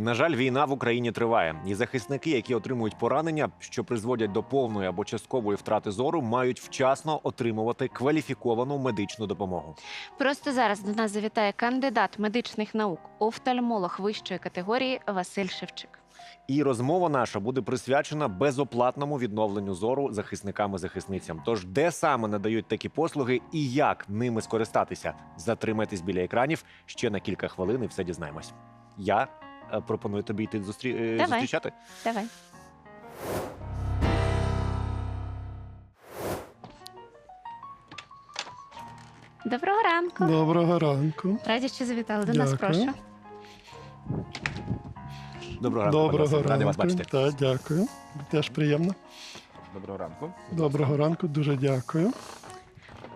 На жаль, війна в Україні триває, і захисники, які отримують поранення, що призводять до повної або часткової втрати зору, мають вчасно отримувати кваліфіковану медичну допомогу. Просто зараз до нас завітає кандидат медичних наук, офтальмолог вищої категорії Василь Шевчик. І розмова наша буде присвячена безоплатному відновленню зору захисникам і захисницям. Тож, де саме надають такі послуги і як ними скористатися? Затримайтесь біля екранів ще на кілька хвилин і все дізнаємось. Я пропоную тобі йти зустрі... е, Давай. зустрічати. Давай. Доброго ранку. Доброго ранку. Раді, що завітали до нас. Дякую. Прошу. Доброго ранку. Доброго ранку. Радий вас бачити. Так, дякую. Теж приємно. Доброго ранку. Доброго ранку, дуже дякую.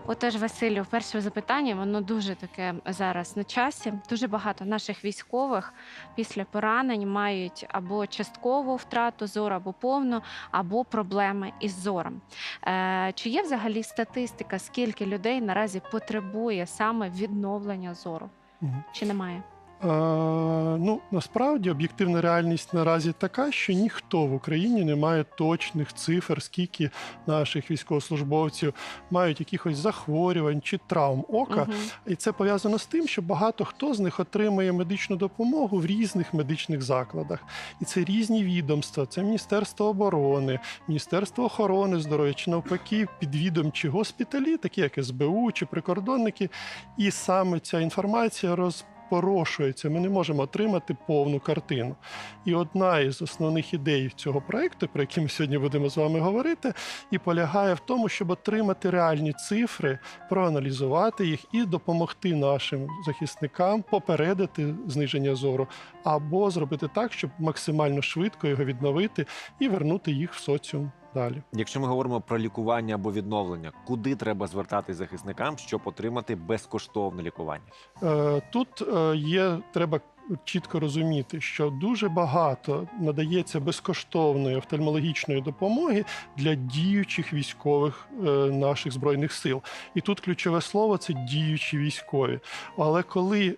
Отож, Василю, перше запитання, воно дуже таке зараз на часі. Дуже багато наших військових після поранень мають або часткову втрату зору, або повну, або проблеми із зором. Е, чи є взагалі статистика, скільки людей наразі потребує саме відновлення зору? Угу. Чи немає? Ну, насправді об'єктивна реальність наразі така, що ніхто в Україні не має точних цифр, скільки наших військовослужбовців мають якихось захворювань чи травм ока. Мгм. І це пов'язано з тим, що багато хто з них отримує медичну допомогу в різних медичних закладах. І це різні відомства. Це Міністерство оборони, Міністерство охорони здоров'я, чи навпаки, підвідомчі госпіталі, такі як СБУ чи прикордонники. І саме ця інформація розпорошується. Ми не можемо отримати повну картину. І одна із основних ідей цього проекту, про який ми сьогодні будемо з вами говорити, і полягає в тому, щоб отримати реальні цифри, проаналізувати їх і допомогти нашим захисникам попередити зниження зору, або зробити так, щоб максимально швидко його відновити і вернути їх в соціум далі. Якщо ми говоримо про лікування або відновлення, куди треба звертатись захисникам, щоб отримати безкоштовне лікування? Е, Тут е, є треба. Чітко розуміти, що дуже багато надається безкоштовної офтальмологічної допомоги для діючих військових е, наших збройних сил. І тут ключове слово це діючі військові. Але коли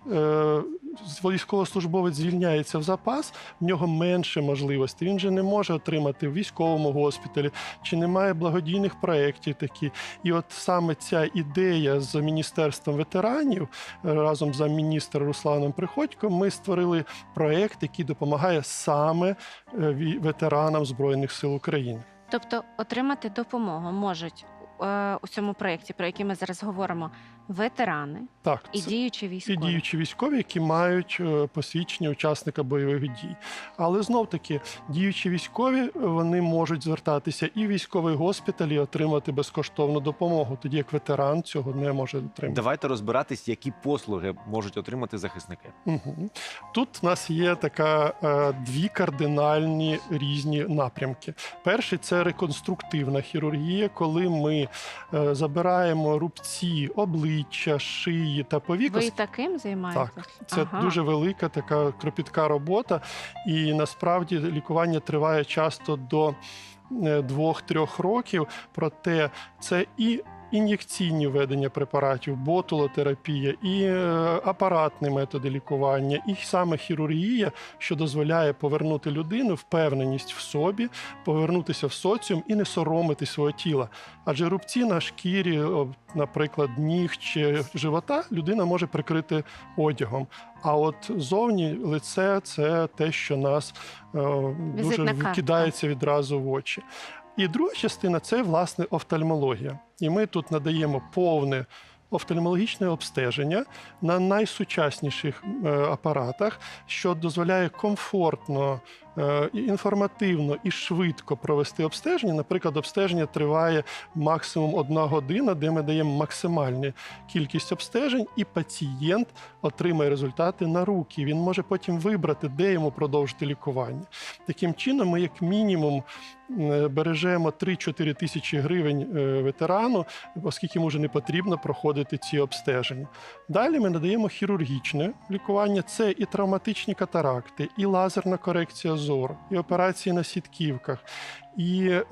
військовослужбовець звільняється в запас, в нього менше можливостей. Він же не може отримати в військовому госпіталі, чи немає благодійних проєктів такі. І от саме ця ідея з міністерством ветеранів е, разом з міністром Русланом Приходько, ми створили проєкт, який допомагає саме е, ветеранам Збройних сил України. Тобто отримати допомогу можуть у цьому проєкті, про який ми зараз говоримо, ветерани Так, і це- діючі і військові. діючі військові, які мають е, посвідчення учасника бойових дій. Але знов таки діючі військові е, вони можуть звертатися і в військовий госпіталь і отримати безкоштовну допомогу, тоді як ветеран цього не може отримати. Давайте розбиратись, які послуги можуть отримати захисники. Угу. Тут в нас є така е, дві кардинальні різні напрямки. Перший це реконструктивна хірургія, коли ми е, забираємо рубці обличчя, шиї та повік. Ви таким займаєтесь? Так, це Ага. дуже велика така кропітка робота, і насправді лікування триває часто до е, двох-трьох років. Проте це і ін'єкційні введення препаратів, ботулотерапія, і е, апаратні методи лікування, і саме хірургія, що дозволяє повернути людину впевненість в собі, повернутися в соціум і не соромити свого тіла. Адже рубці на шкірі, наприклад, ніг чи живота, людина може прикрити одягом. А от зовні лице це те, що нас е, дуже Візитна викидається відразу в очі. І друга частина це власне офтальмологія. І ми тут надаємо повне офтальмологічне обстеження на найсучасніших е, апаратах, що дозволяє комфортно, і інформативно і швидко провести обстеження. Наприклад, обстеження триває максимум одна година, де ми даємо максимальну кількість обстежень, і пацієнт отримає результати на руки. Він може потім вибрати, де йому продовжити лікування. Таким чином, ми, як мінімум, е, бережемо 3-4 тисячі гривень е, ветерану, оскільки йому вже не потрібно проходити ці обстеження. Далі ми надаємо хірургічне лікування. Це і травматичні катаракти, і лазерна корекція зору, і операції на сітківках, і е,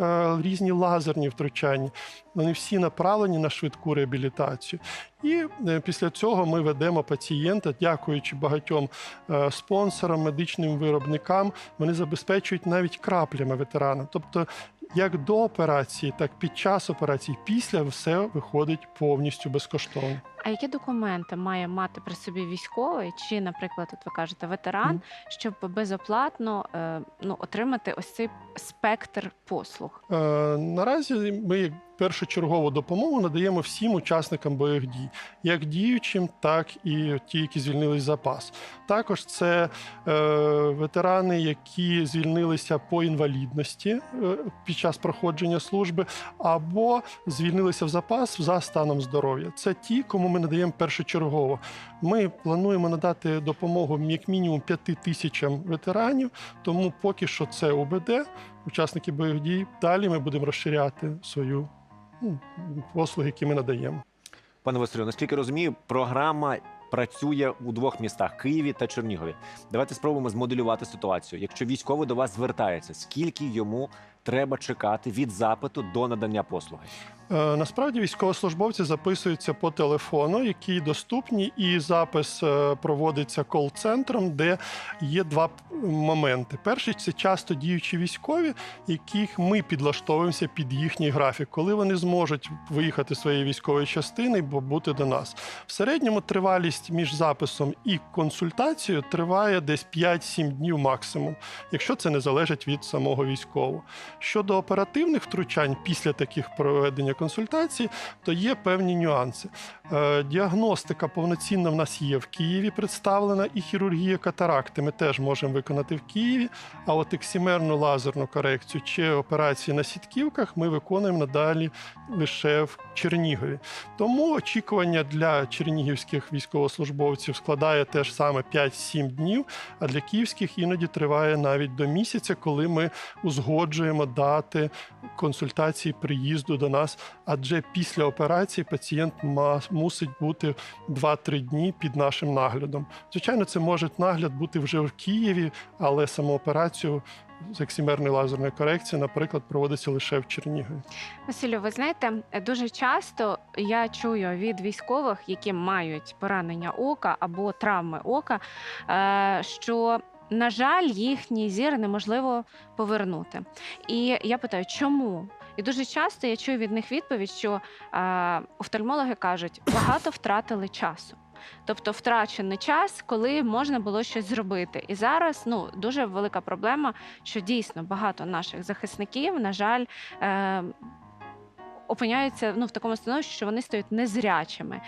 різні лазерні втручання. Вони всі направлені на швидку реабілітацію. І е, після цього ми ведемо пацієнта, дякуючи багатьом е, спонсорам, медичним виробникам. Вони забезпечують навіть краплями ветеранам. Тобто, як до операції, так під час операції, після все виходить повністю безкоштовно. А які документи має мати при собі військовий, чи, наприклад, от ви кажете, ветеран, щоб безоплатно е, ну, отримати ось цей спектр послуг? Е, наразі ми як першочергову допомогу надаємо всім учасникам бойових дій, як діючим, так і ті, які звільнились запас. Також це е, ветерани, які звільнилися по інвалідності е, під час проходження служби, або звільнилися в запас за станом здоров'я. Це ті, кому ми надаємо першочергово. Ми плануємо надати допомогу як мінімум п'яти тисячам ветеранів, тому поки що це УБД, учасники бойових дій. Далі ми будемо розширяти свою ну, послуги, які ми надаємо. Пане Василю, наскільки розумію, програма працює у двох містах Києві та Чернігові. Давайте спробуємо змоделювати ситуацію. Якщо військовий до вас звертається, скільки йому треба чекати від запиту до надання послуги? Е, Насправді військовослужбовці записуються по телефону, які доступні, і запис е, проводиться кол-центром, де є два моменти. Перший це часто діючі військові, яких ми підлаштовуємося під їхній графік, коли вони зможуть виїхати своєї військової частини і бути до нас. В середньому тривалість між записом і консультацією триває десь 5-7 днів максимум, якщо це не залежить від самого військового. Щодо оперативних втручань після таких проведення консультацій, то є певні нюанси. Е, Діагностика повноцінна в нас є в Києві представлена, і хірургія катаракти ми теж можемо виконати в Києві. А от ексімерну лазерну корекцію чи операції на сітківках ми виконуємо надалі лише в Чернігові. Тому очікування для чернігівських військовослужбовців складає теж саме 5-7 днів, а для київських іноді триває навіть до місяця, коли ми узгоджуємо дати консультації приїзду до нас. Адже після операції пацієнт мусить бути 2-3 дні під нашим наглядом. Звичайно, це може нагляд бути вже в Києві, але саму операцію з ексімерної лазерної корекції, наприклад, проводиться лише в Чернігові. Василю, ви знаєте, дуже часто я чую від військових, які мають поранення ока або травми ока, е, що на жаль, їхній зір неможливо повернути. І я питаю, чому? І дуже часто я чую від них відповідь, що е, офтальмологи кажуть, багато втратили часу. Тобто втрачений час, коли можна було щось зробити. І зараз ну дуже велика проблема, що дійсно багато наших захисників, на жаль, е, опиняються ну, в такому становищі, що вони стають незрячими.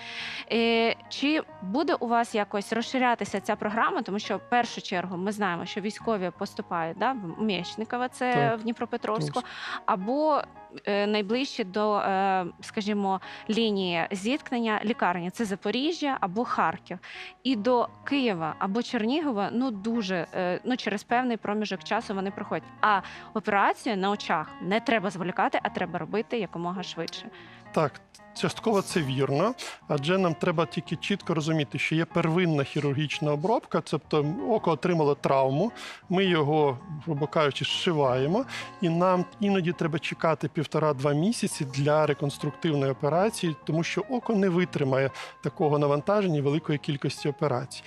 Е, чи буде у вас якось розширятися ця програма? Тому що в першу чергу ми знаємо, що військові поступають да, в Мєчникова, це Так. в Дніпропетровську, або е, найближче до, е, скажімо, лінії зіткнення лікарні це Запоріжжя або Харків. І до Києва або Чернігова ну дуже е, ну через певний проміжок часу вони проходять. А операцію на очах не треба зволікати, а треба робити якомога швидше. Так, частково це вірно, адже нам треба тільки чітко розуміти, що є первинна хірургічна обробка, тобто око отримало травму, ми його, грубо кажучи, зшиваємо, і нам іноді треба чекати півтора-два місяці для реконструктивної операції, тому що око не витримає такого навантаження і великої кількості операцій.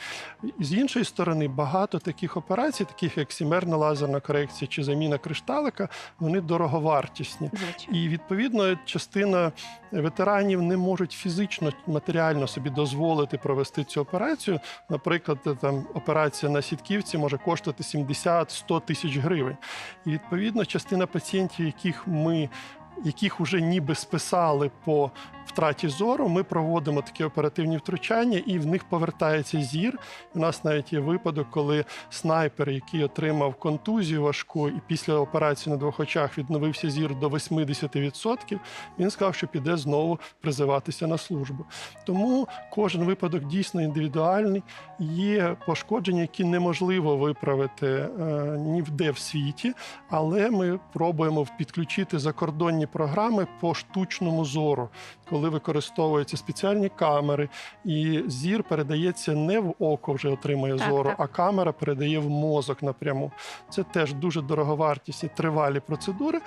З іншої сторони, багато таких операцій, таких як сімерна лазерна корекція чи заміна кришталика, вони дороговартісні. Звичайно. І відповідно частина ветеранів не можуть фізично матеріально собі дозволити провести цю операцію. Наприклад, там операція на сітківці може коштувати 70-100 тисяч гривень. І відповідно частина пацієнтів, яких ми яких вже ніби списали по втраті зору, ми проводимо такі оперативні втручання, і в них повертається зір. У нас навіть є випадок, коли снайпер, який отримав контузію важку, і після операції на двох очах відновився зір до 80%, він сказав, що піде знову призиватися на службу. Тому кожен випадок дійсно індивідуальний. Є пошкодження, які неможливо виправити е, ніде в світі, але ми пробуємо підключити закордонні програми по штучному зору, коли використовуються спеціальні камери, і зір передається не в око, вже отримує Так, зору, так. а камера передає в мозок напряму. Це теж дуже дороговартісні тривалі процедури,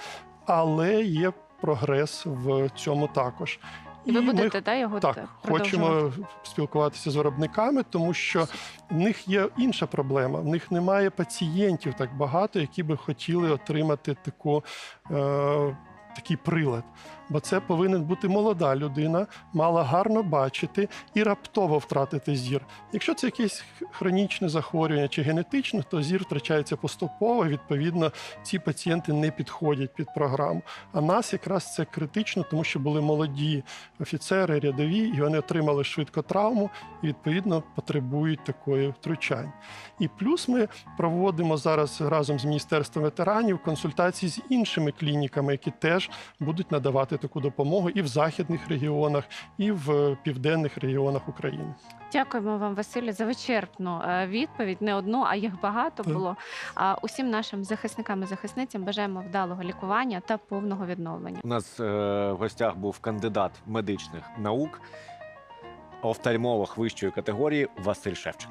але є прогрес в цьому також. І ви ми будете да, його так, хочемо спілкуватися з виробниками, тому що в них є інша проблема. В них немає пацієнтів так багато, які би хотіли отримати таку, е, такий прилад. Бо це повинен бути молода людина, мала гарно бачити і раптово втратити зір. Якщо це якесь хронічне захворювання чи генетичне, то зір втрачається поступово. Відповідно, ці пацієнти не підходять під програму. А нас якраз це критично, тому що були молоді офіцери, рядові, і вони отримали швидко травму і відповідно потребують такої втручань. І плюс ми проводимо зараз разом з міністерством ветеранів консультації з іншими клініками, які теж будуть надавати таку допомогу і в західних регіонах, і в південних регіонах України. Дякуємо вам, Василю, за вичерпну е, відповідь. Не одну, а їх багато було. А усім нашим захисникам і захисницям бажаємо вдалого лікування та повного відновлення. У нас е, в гостях був кандидат медичних наук, офтальмолог вищої категорії Василь Шевчик.